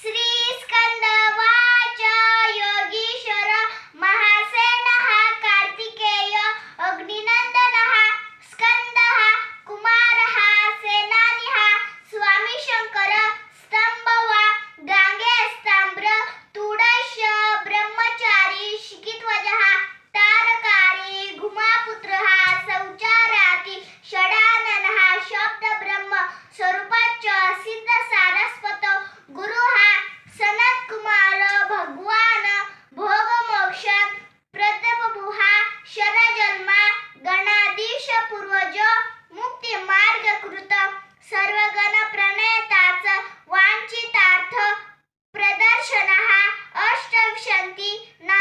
Sri गणाधीश पूर्वज मुक्ती मार्ग कृत सर्व गण प्रणयताच वांछितार्थ प्रदर्शन हा अष्टविशंती ना